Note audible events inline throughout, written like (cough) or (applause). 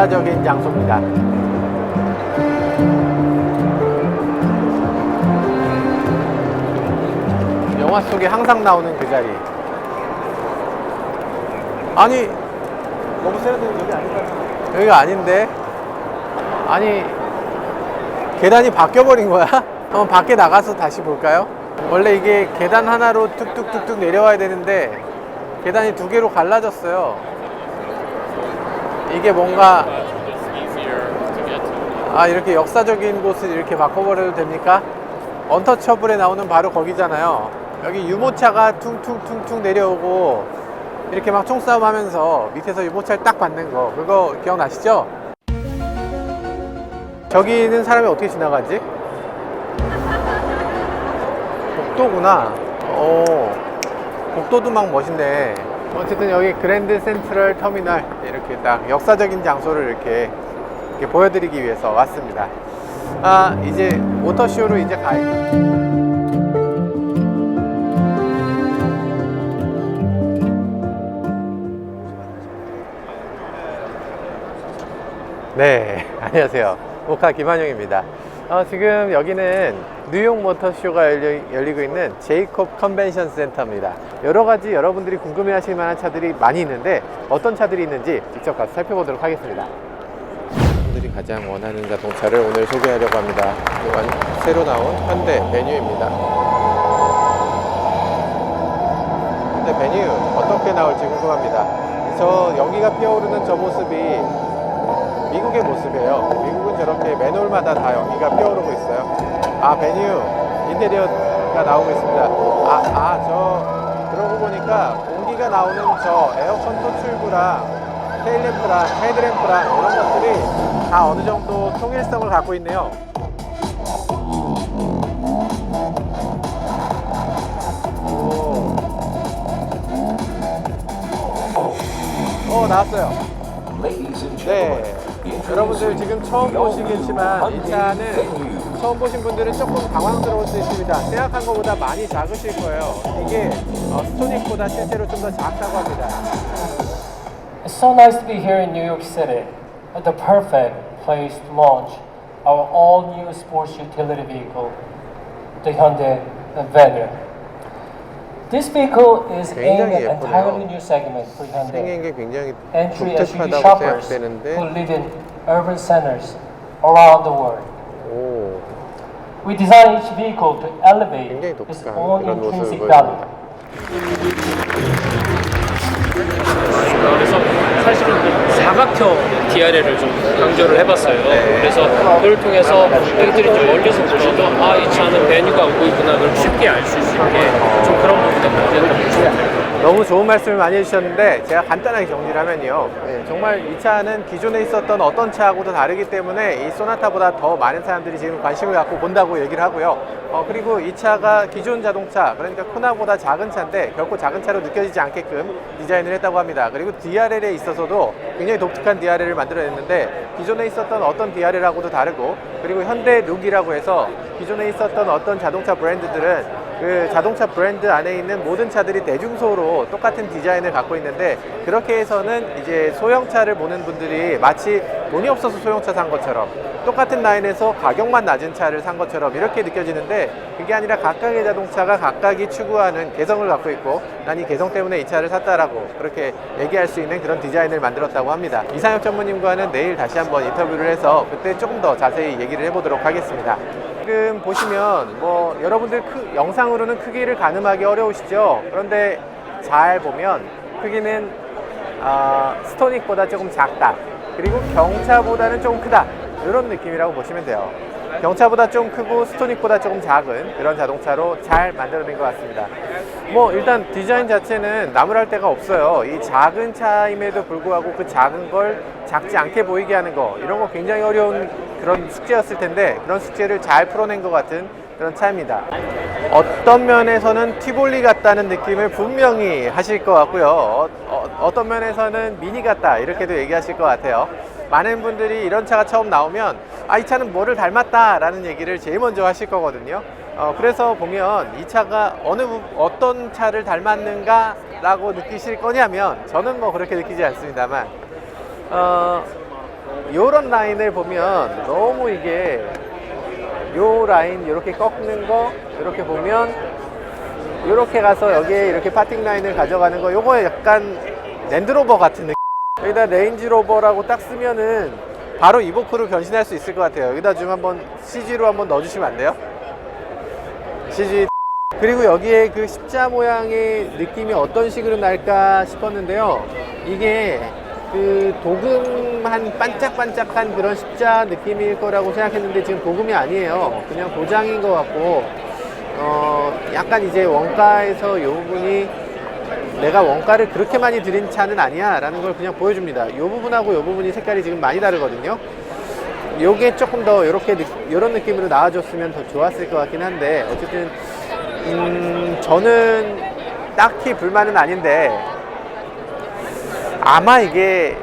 역사적인 장소입니다. 영화 속에 항상 나오는 그 자리. 아니, 너무 세련된 여기 아닌가? 여기가 아닌데? 아니, 계단이 바뀌어버린 거야? (laughs) 한번 밖에 나가서 다시 볼까요? 원래 이게 계단 하나로 뚝뚝뚝뚝 내려와야 되는데, 계단이 두 개로 갈라졌어요. 이게 뭔가, 아, 이렇게 역사적인 곳을 이렇게 바꿔버려도 됩니까? 언터처블에 나오는 바로 거기잖아요. 여기 유모차가 퉁퉁퉁퉁 내려오고 이렇게 막 총싸움 하면서 밑에서 유모차를 딱 받는 거 그거 기억나시죠? 저기는 사람이 어떻게 지나가지? 복도구나. 어, 복도도 막 멋있네. 어쨌든 여기 그랜드 센트럴 터미널 이렇게 딱 역사적인 장소를 이렇게, 이렇게 보여드리기 위해서 왔습니다. 아, 이제 모터쇼로 이제 가야 네, (laughs) 안녕하세요. 모카 김한용입니다. 어, 지금 여기는 뉴욕 모터쇼가 열리, 고 있는 제이콥 컨벤션 센터입니다. 여러 가지 여러분들이 궁금해 하실 만한 차들이 많이 있는데 어떤 차들이 있는지 직접 가서 살펴보도록 하겠습니다. 여러분들이 가장 원하는 자동차를 오늘 소개하려고 합니다. 이건 새로 나온 현대 베뉴입니다. 현대 베뉴 어떻게 나올지 궁금합니다. 저 연기가 피어오르는 저 모습이 미국의 모습이에요. 미국은 저렇게 맨홀마다 다 연기가 피어오르고 있어요. 아, 베뉴 인테리어가 나오고 있습니다. 아, 아, 저 그러고 보니까 공기가 나오는 저 에어컨 토출구랑 테일램프랑 헤드램프랑 이런 것들이 다 어느 정도 통일성을 갖고 있네요. 오. 어, 나왔어요. 네. 여러분들 지금 처음 보시겠지만 이 차는 처음 보신 분들은 조금 당황스러울 수 있습니다. 생각한 것보다 많이 작으실 거예요. 이게 어, 스토닉보다 실제로 좀 더 작다고 합니다. It's so nice to be here in New York City, at the perfect place to launch our all-new sports utility vehicle, the Hyundai Venue. This vehicle is aimed 굉장히 at 예쁘네요. entirely new segment for Hyundai. 생긴 게 굉장히 Entry SUV 독특하다고 shoppers who 생각되는데 live in urban centers around the world. 오, We designed each vehicle to elevate 굉장히 its 독특한 own 그런 모습을 intrinsic 보여줍니다. value. 그래서 사실은 그 사각형 DRL을 좀 강조를 해봤어요. 그래서 그걸 통해서 고객들이 좀 멀리서 보셔도 아, 이 차는 메뉴가 오고 있구나. 그걸 쉽게 알 수 있게 좀 그런 부분도 문제였던 것 같아요. 너무 좋은 말씀을 많이 해주셨는데 제가 간단하게 정리를 하면요. 네, 정말 이 차는 기존에 있었던 어떤 차하고도 다르기 때문에 이 소나타보다 더 많은 사람들이 지금 관심을 갖고 본다고 얘기를 하고요. 어, 그리고 이 차가 기존 자동차 그러니까 코나보다 작은 차인데 결코 작은 차로 느껴지지 않게끔 디자인을 했다고 합니다. 그리고 DRL에 있어서도 굉장히 독특한 DRL을 만들어냈는데 기존에 있었던 어떤 DRL하고도 다르고 그리고 현대 룩이라고 해서 기존에 있었던 어떤 자동차 브랜드들은 그 자동차 브랜드 안에 있는 모든 차들이 대중소로 똑같은 디자인을 갖고 있는데 그렇게 해서는 이제 소형차를 보는 분들이 마치 돈이 없어서 소형차 산 것처럼 똑같은 라인에서 가격만 낮은 차를 산 것처럼 이렇게 느껴지는데 그게 아니라 각각의 자동차가 각각이 추구하는 개성을 갖고 있고 난 이 개성 때문에 이 차를 샀다라고 그렇게 얘기할 수 있는 그런 디자인을 만들었다고 합니다. 이상혁 전무님과는 내일 다시 한번 인터뷰를 해서 그때 조금 더 자세히 얘기를 해보도록 하겠습니다. 지금 보시면 뭐 여러분들 크, 영상으로는 크기를 가늠하기 어려우시죠? 그런데 잘 보면 크기는 어, 스토닉보다 조금 작다. 그리고 경차보다는 좀 크다. 이런 느낌이라고 보시면 돼요. 경차보다 좀 크고 스토닉보다 조금 작은 그런 자동차로 잘 만들어낸 것 같습니다. 뭐 일단 디자인 자체는 나무랄 데가 없어요. 이 작은 차임에도 불구하고 그 작은 걸 작지 않게 보이게 하는 거 이런 거 굉장히 어려운 그런 숙제였을 텐데 그런 숙제를 잘 풀어낸 것 같은 그런 차입니다. 어떤 면에서는 티볼리 같다는 느낌을 분명히 하실 것 같고요. 어, 떤 면에서는 미니 같다 이렇게도 얘기하실 것 같아요. 많은 분들이 이런 차가 처음 나오면 아 이 차는 뭐를 닮았다 라는 얘기를 제일 먼저 하실 거거든요. 어, 그래서 보면 이 차가 어느 부- 어떤 차를 닮았는가 라고 느끼실 거냐면 저는 뭐 그렇게 느끼지 않습니다만 어, 요런 라인을 보면 너무 이게 요 라인 이렇게 꺾는 거 이렇게 보면 이렇게 가서 여기에 이렇게 파팅 라인을 가져가는 거 요거 약간 랜드로버 같은 느낌 여기다 레인지로버라고 딱 쓰면은 바로 이보크로 변신할 수 있을 것 같아요. 여기다 좀 한번 CG로 한번 넣어주시면 안 돼요? CG. 그리고 여기에 그 십자 모양의 느낌이 어떤 식으로 날까 싶었는데요. 이게 그 도금한 반짝반짝한 그런 십자 느낌일 거라고 생각했는데 지금 도금이 아니에요. 그냥 도장인 것 같고 어 약간 이제 원가에서 요 부분이 내가 원가를 그렇게 많이 들인 차는 아니야 라는 걸 그냥 보여줍니다. 이 부분하고 이 부분이 색깔이 지금 많이 다르거든요. 요게 조금 더 이렇게 이런 느낌으로 나와줬으면 더 좋았을 것 같긴 한데 어쨌든 음, 저는 딱히 불만은 아닌데 아마 이게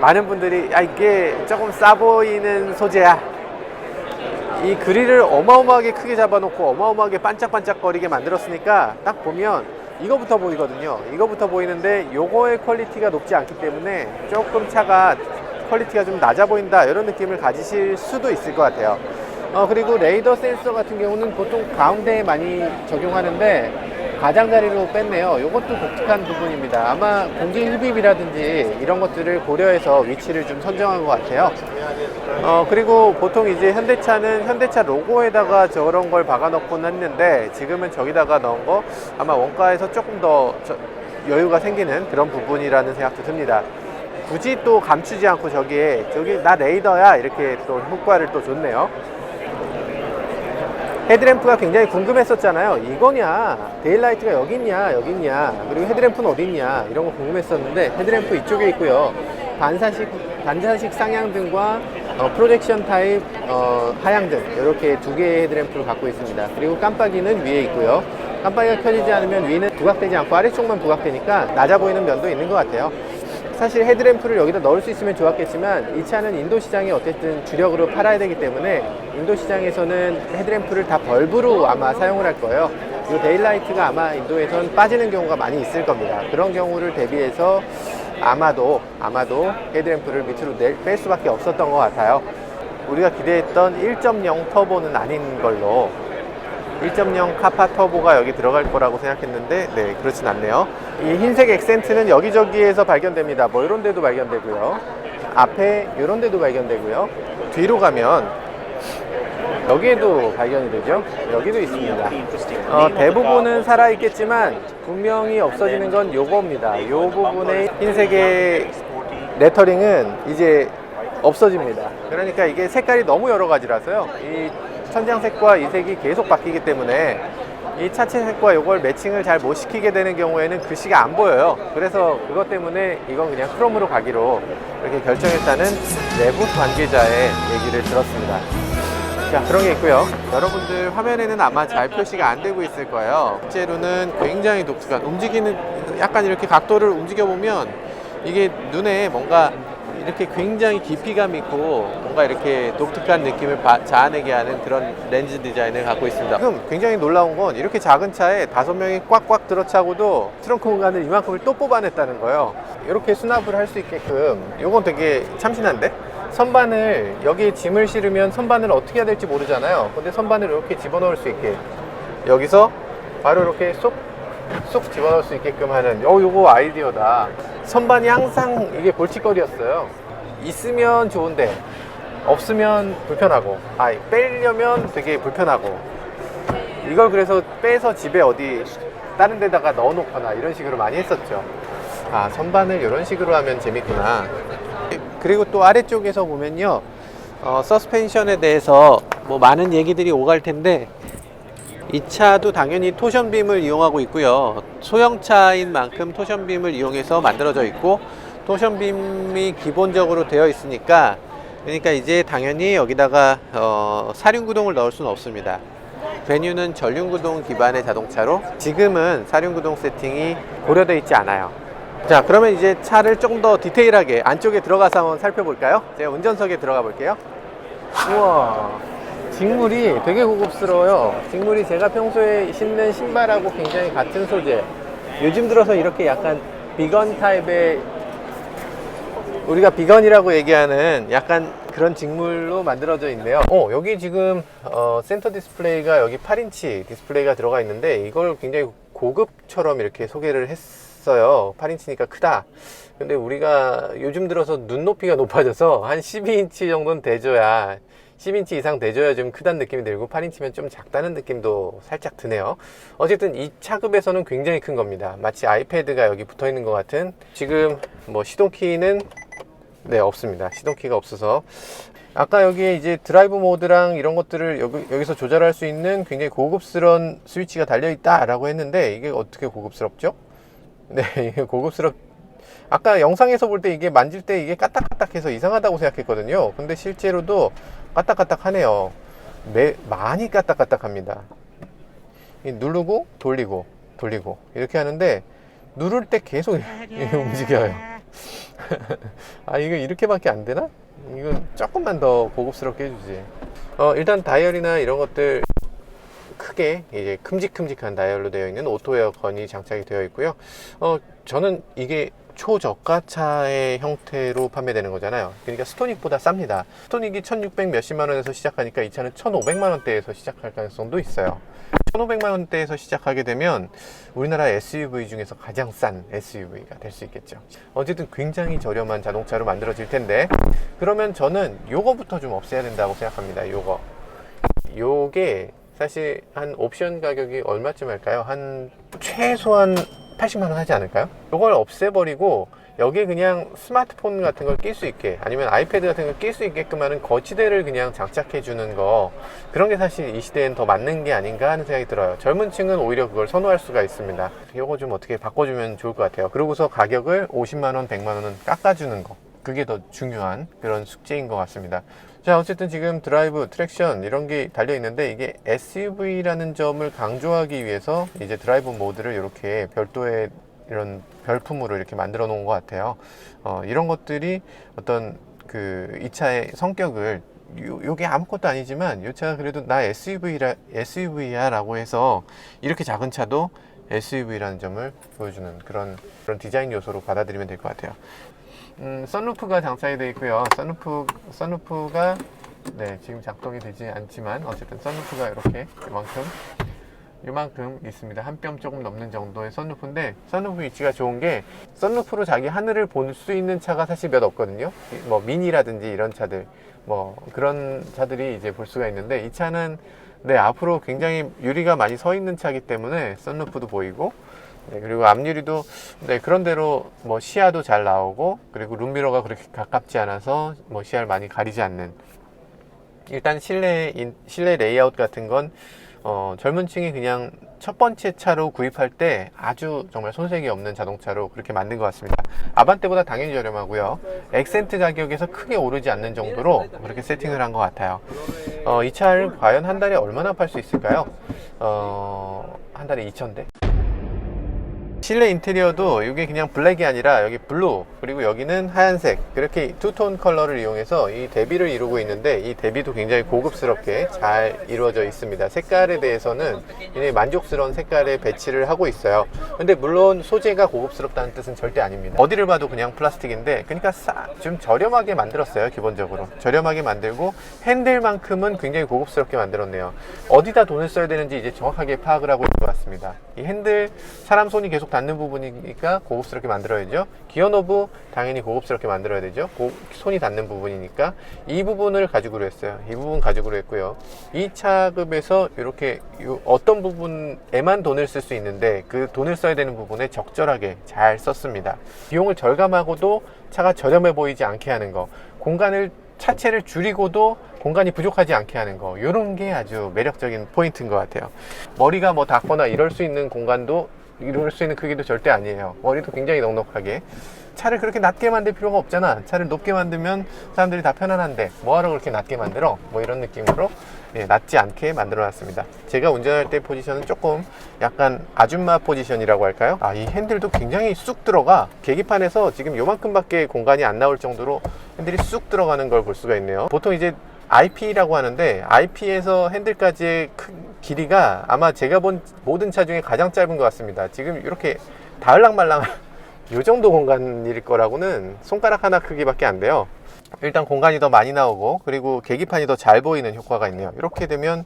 많은 분들이 아 이게 조금 싸 보이는 소재야. 이 그릴을 어마어마하게 크게 잡아놓고 어마어마하게 반짝반짝거리게 만들었으니까 딱 보면 이거부터 보이거든요. 이거부터 보이는데 요거의 퀄리티가 높지 않기 때문에 조금 차가 퀄리티가 좀 낮아 보인다 이런 느낌을 가지실 수도 있을 것 같아요. 어 그리고 레이더 센서 같은 경우는 보통 가운데에 많이 적용하는데 가장자리로 뺐네요. 이것도 독특한 부분입니다. 아마 공기 흡입이라든지 이런 것들을 고려해서 위치를 좀 선정한 것 같아요. 어 그리고 보통 이제 현대차는 현대차 로고에다가 저런 걸 박아놓곤 했는데 지금은 저기다가 넣은 거 아마 원가에서 조금 더 저- 여유가 생기는 그런 부분이라는 생각도 듭니다. 굳이 또 감추지 않고 저기에 저기 나 레이더야 이렇게 또 효과를 또 줬네요. 헤드램프가 굉장히 궁금했었잖아요. 이거냐, 데일라이트가 여기 있냐, 여기 있냐, 그리고 헤드램프는 어디 있냐, 이런 거 궁금했었는데, 헤드램프 이쪽에 있고요. 반사식, 반사식 상향등과 어, 프로젝션 타입 어, 하향등, 이렇게 두 개의 헤드램프를 갖고 있습니다. 그리고 깜빡이는 위에 있고요. 깜빡이가 켜지지 않으면 위는 부각되지 않고 아래쪽만 부각되니까 낮아 보이는 면도 있는 것 같아요. 사실 헤드램프를 여기다 넣을 수 있으면 좋았겠지만 이 차는 인도 시장이 어쨌든 주력으로 팔아야 되기 때문에 인도 시장에서는 헤드램프를 다 벌브로 아마 사용을 할 거예요. 이 데일라이트가 아마 인도에선 빠지는 경우가 많이 있을 겁니다. 그런 경우를 대비해서 아마도 아마도 헤드램프를 밑으로 낼, 뺄 수밖에 없었던 것 같아요. 우리가 기대했던 1.0 터보는 아닌 걸로 1.0 카파 터보가 여기 들어갈 거라고 생각했는데 네 그렇진 않네요 이 흰색 액센트는 여기저기에서 발견됩니다 뭐 이런 데도 발견되고요 앞에 이런 데도 발견되고요 뒤로 가면 여기에도 발견이 되죠 여기도 있습니다 어, 대부분은 살아있겠지만 분명히 없어지는 건 요겁니다 요 부분의 흰색의 레터링은 이제 없어집니다. 그러니까 이게 색깔이 너무 여러 가지라서요. 이 천장색과 이 색이 계속 바뀌기 때문에 이 차체 색과 이걸 매칭을 잘 못 시키게 되는 경우에는 글씨가 안 보여요. 그래서 그것 때문에 이건 그냥 크롬으로 가기로 이렇게 결정했다는 내부 관계자의 얘기를 들었습니다. 자 그런 게 있고요. 여러분들 화면에는 아마 잘 표시가 안 되고 있을 거예요. 실제로는 굉장히 독특한 움직이는 약간 이렇게 각도를 움직여 보면 이게 눈에 뭔가 이렇게 굉장히 깊이감 있고 뭔가 이렇게 독특한 느낌을 바- 자아내게 하는 그런 렌즈 디자인을 갖고 있습니다. 지금 굉장히 놀라운 건 이렇게 작은 차에 다섯 명이 꽉꽉 들어차고도 트렁크 공간을 이만큼을 또 뽑아냈다는 거예요. 이렇게 수납을 할 수 있게끔 이건 되게 참신한데 선반을 여기에 짐을 실으면 선반을 어떻게 해야 될지 모르잖아요. 근데 선반을 이렇게 집어넣을 수 있게 여기서 바로 이렇게 쏙, 쏙 집어넣을 수 있게끔 하는 어, 요거 아이디어다. 선반이 항상 이게 골칫거리였어요. 있으면 좋은데 없으면 불편하고 아 빼려면 되게 불편하고 이걸 그래서 빼서 집에 어디 다른 데다가 넣어 놓거나 이런 식으로 많이 했었죠. 아 선반을 이런 식으로 하면 재밌구나. 그리고 또 아래쪽에서 보면요, 어, 서스펜션에 대해서 뭐 많은 얘기들이 오갈 텐데 이 차도 당연히 토션빔을 이용하고 있고요. 소형차인 만큼 토션빔을 이용해서 만들어져 있고 토션빔이 기본적으로 되어 있으니까 그러니까 이제 당연히 여기다가 어, 사륜구동을 넣을 수는 없습니다. 베뉴는 전륜구동 기반의 자동차로 지금은 사륜구동 세팅이 고려되어 있지 않아요. 자 그러면 이제 차를 조금 더 디테일하게 안쪽에 들어가서 한번 살펴볼까요? 제가 운전석에 들어가 볼게요. 우와 직물이 되게 고급스러워요. 직물이 제가 평소에 신는 신발하고 굉장히 같은 소재. 요즘 들어서 이렇게 약간 비건 타입의 우리가 비건이라고 얘기하는 약간 그런 직물로 만들어져 있네요. 어, 여기 지금 어, 센터 디스플레이가 여기 8인치 디스플레이가 들어가 있는데 이걸 굉장히 고급처럼 이렇게 소개를 했어요. 8인치니까 크다. 근데 우리가 요즘 들어서 눈높이가 높아져서 한 12인치 정도는 돼줘야 10인치 이상 돼줘야 좀 크다는 느낌이 들고 8인치면 좀 작다는 느낌도 살짝 드네요. 어쨌든 이 차급에서는 굉장히 큰 겁니다. 마치 아이패드가 여기 붙어 있는 것 같은 지금 뭐 시동키는 네 없습니다. 시동키가 없어서 아까 여기에 이제 드라이브 모드랑 이런 것들을 여기, 여기 서 조절할 수 있는 굉장히 고급스러운 스위치가 달려 있다 라고 했는데 이게 어떻게 고급스럽죠? 네, (laughs) 이게 고급스럽. 아까 영상에서 볼 때 이게 만질 때 이게 까딱까딱해서 이상하다고 생각했거든요. 근데 실제로도 까딱까딱하네요. 매, 많이 까딱까딱합니다. 이 누르고 돌리고 돌리고 이렇게 하는데 누를 때 계속 이게 (laughs) 움직여요. (laughs) 아 이거 이렇게밖에 안 되나? 이건 조금만 더 고급스럽게 해주지. 어 일단 다이얼이나 이런 것들 크게 이제 큼직큼직한 다이얼로 되어 있는 오토 에어컨이 장착이 되어 있고요. 어 저는 이게 초저가차의 형태로 판매되는 거잖아요. 그러니까 스토닉보다 쌉니다. 스토닉이 1600 몇십만 원에서 시작하니까 이 차는 1500만 원대에서 시작할 가능성도 있어요. 1500만 원대에서 시작하게 되면 우리나라 SUV 중에서 가장 싼 SUV가 될 수 있겠죠. 어쨌든 굉장히 저렴한 자동차로 만들어질 텐데 그러면 저는 요거부터 좀 없애야 된다고 생각합니다. 요거. 요게 사실 한 옵션 가격이 얼마쯤 할까요? 한 최소한 80만 원 하지 않을까요? 요걸 없애버리고 여기에 그냥 스마트폰 같은 걸 낄 수 있게 아니면 아이패드 같은 걸 낄 수 있게끔 하는 거치대를 그냥 장착해 주는 거. 그런 게 사실 이 시대엔 더 맞는 게 아닌가 하는 생각이 들어요. 젊은 층은 오히려 그걸 선호할 수가 있습니다. 요거 좀 어떻게 바꿔주면 좋을 것 같아요. 그러고서 가격을 50만원 100만원은 깎아주는 거. 그게 더 중요한 그런 숙제인 것 같습니다 자 어쨌든 지금 드라이브 트랙션 이런 게 달려 있는데 이게 SUV라는 점을 강조하기 위해서 이제 드라이브 모드를 이렇게 별도의 이런 별품으로 이렇게 만들어 놓은 것 같아요. 어, 이런 것들이 어떤 그 이 차의 성격을 요, 요게 아무것도 아니지만 이 차가 그래도 나 SUV라, SUV야 라고 해서 이렇게 작은 차도 SUV라는 점을 보여주는 그런 그런 디자인 요소로 받아들이면 될 것 같아요 음, 썬루프가 장착이 되어 있고요. 썬루프, 썬루프가 네, 지금 작동이 되지 않지만 어쨌든 썬루프가 이렇게 이만큼 이만큼 있습니다. 한 뼘 조금 넘는 정도의 썬루프인데 썬루프 위치가 좋은 게 썬루프로 자기 하늘을 볼 수 있는 차가 사실 몇 없거든요. 이- 뭐 미니라든지 이런 차들 뭐 그런 차들이 이제 볼 수가 있는데 이 차는 네 앞으로 굉장히 유리가 많이 서 있는 차이기 때문에 썬루프도 보이고 네, 그리고 앞유리도 네, 그런대로 뭐 시야도 잘 나오고 그리고 룸미러가 그렇게 가깝지 않아서 뭐 시야를 많이 가리지 않는. 일단 실내 인- 실내 레이아웃 같은 건 어, 젊은 층이 그냥 첫 번째 차로 구입할 때 아주 정말 손색이 없는 자동차로 그렇게 만든 것 같습니다. 아반떼보다 당연히 저렴하고요. 엑센트 가격에서 크게 오르지 않는 정도로 그렇게 세팅을 한 것 같아요. 어, 이 차를 과연 한 달에 얼마나 팔 수 있을까요? 어, 한 달에 2,000대? 실내 인테리어도 이게 그냥 블랙이 아니라 여기 블루 그리고 여기는 하얀색 그렇게 투톤 컬러를 이용해서 이 대비를 이루고 있는데 이 대비도 굉장히 고급스럽게 잘 이루어져 있습니다. 색깔에 대해서는 굉장히 만족스러운 색깔의 배치를 하고 있어요. 근데 물론 소재가 고급스럽다는 뜻은 절대 아닙니다. 어디를 봐도 그냥 플라스틱인데 그러니까 싸, 좀 저렴하게 만들었어요 기본적으로. 저렴하게 만들고 핸들만큼은 굉장히 고급스럽게 만들었네요. 어디다 돈을 써야 되는지 이제 정확하게 파악을 하고 있는 것 같습니다. 이 핸들 사람 손이 계속 닿는 부분이니까 고급스럽게 만들어야죠. 기어 노브 당연히 고급스럽게 만들어야 되죠. 고- 손이 닿는 부분이니까 이 부분을 가지고 했어요. 이 부분 가지고 했고요. 이 차급에서 이렇게 요 어떤 부분에만 돈을 쓸 수 있는데 그 돈을 써야 되는 부분에 적절하게 잘 썼습니다. 비용을 절감하고도 차가 저렴해 보이지 않게 하는 거. 공간을 차체를 줄이고도 공간이 부족하지 않게 하는 거 이런 게 아주 매력적인 포인트인 것 같아요 머리가 뭐 닿거나 이럴 수 있는 공간도 이럴 수 있는 크기도 절대 아니에요. 머리도 굉장히 넉넉하게. 차를 그렇게 낮게 만들 필요가 없잖아. 차를 높게 만들면 사람들이 다 편안한데 뭐하러 그렇게 낮게 만들어? 뭐 이런 느낌으로 예, 낮지 않게 만들어 놨습니다. 제가 운전할 때 포지션은 조금 약간 아줌마 포지션이라고 할까요? 아 이 핸들도 굉장히 쑥 들어가. 계기판에서 지금 요만큼밖에 공간이 안 나올 정도로 핸들이 쑥 들어가는 걸 볼 수가 있네요. 보통 이제 IP라고 하는데 IP에서 핸들까지의 크- 길이가 아마 제가 본 모든 차 중에 가장 짧은 것 같습니다. 지금 이렇게 다을락말랑 이 (laughs) 정도 공간일 거라고는 손가락 하나 크기밖에 안 돼요. 일단 공간이 더 많이 나오고 그리고 계기판이 더 잘 보이는 효과가 있네요. 이렇게 되면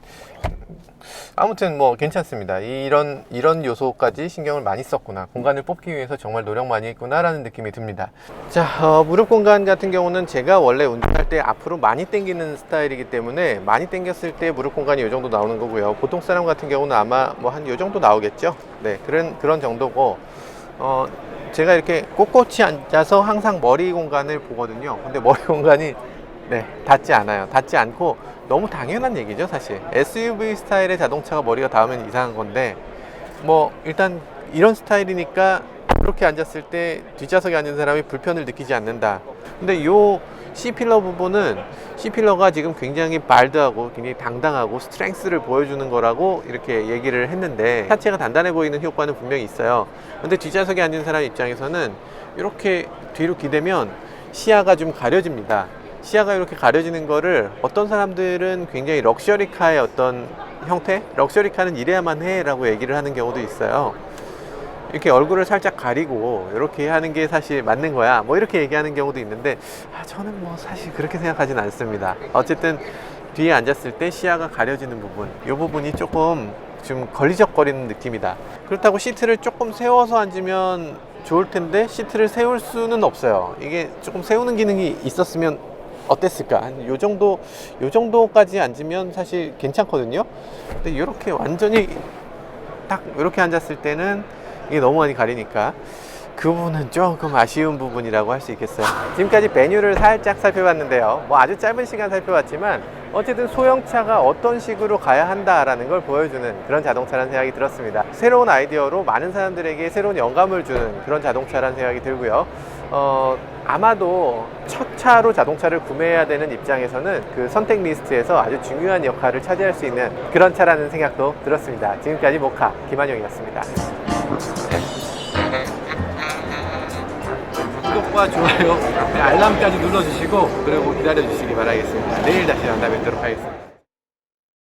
아무튼 뭐 괜찮습니다. 이런 이런 요소까지 신경을 많이 썼구나. 공간을 뽑기 위해서 정말 노력 많이 했구나라는 느낌이 듭니다. 자, 어, 무릎 공간 같은 경우는 제가 원래 운전할 때 앞으로 많이 당기는 스타일이기 때문에 많이 당겼을 때 무릎 공간이 이 정도 나오는 거고요. 보통 사람 같은 경우는 아마 뭐 한 이 정도 나오겠죠. 네, 그런 그런 정도고 어, 제가 이렇게 꼿꼿이 앉아서 항상 머리 공간을 보거든요. 근데 머리 공간이 네, 닿지 않아요. 닿지 않고 너무 당연한 얘기죠, 사실. SUV 스타일의 자동차가 머리가 닿으면 이상한 건데, 뭐, 일단 이런 스타일이니까 이렇게 앉았을 때 뒷좌석에 앉은 사람이 불편을 느끼지 않는다. 근데 요 C필러 부분은 C필러가 지금 굉장히 발드하고 굉장히 당당하고 스트렝스를 보여주는 거라고 이렇게 얘기를 했는데 하체가 단단해 보이는 효과는 분명히 있어요. 근데 뒷좌석에 앉은 사람 입장에서는 이렇게 뒤로 기대면 시야가 좀 가려집니다. 시야가 이렇게 가려지는 거를 어떤 사람들은 굉장히 럭셔리 카의 어떤 형태? 럭셔리 카는 이래야만 해 라고 얘기를 하는 경우도 있어요. 이렇게 얼굴을 살짝 가리고 이렇게 하는 게 사실 맞는 거야. 뭐 이렇게 얘기하는 경우도 있는데 아, 저는 뭐 사실 그렇게 생각하진 않습니다. 어쨌든 뒤에 앉았을 때 시야가 가려지는 부분, 이 부분이 조금 좀 걸리적거리는 느낌이다. 그렇다고 시트를 조금 세워서 앉으면 좋을 텐데 시트를 세울 수는 없어요. 이게 조금 세우는 기능이 있었으면 어땠을까? 한 요 정도, 요 정도까지 앉으면 사실 괜찮거든요. 근데 이렇게 완전히 딱 이렇게 앉았을 때는 이게 너무 많이 가리니까 그 부분은 조금 아쉬운 부분이라고 할 수 있겠어요. 지금까지 메뉴를 살짝 살펴봤는데요. 뭐 아주 짧은 시간 살펴봤지만 어쨌든 소형차가 어떤 식으로 가야 한다라는 걸 보여주는 그런 자동차라는 생각이 들었습니다. 새로운 아이디어로 많은 사람들에게 새로운 영감을 주는 그런 자동차라는 생각이 들고요. 어, 아마도 첫 차로 자동차를 구매해야 되는 입장에서는 그 선택 리스트에서 아주 중요한 역할을 차지할 수 있는 그런 차라는 생각도 들었습니다. 지금까지 모카 김한용이었습니다. 구독과 좋아요, 알람까지 눌러주시고 그리고 기다려주시기 바라겠습니다. 내일 다시 만나 뵙도록 하겠습니다.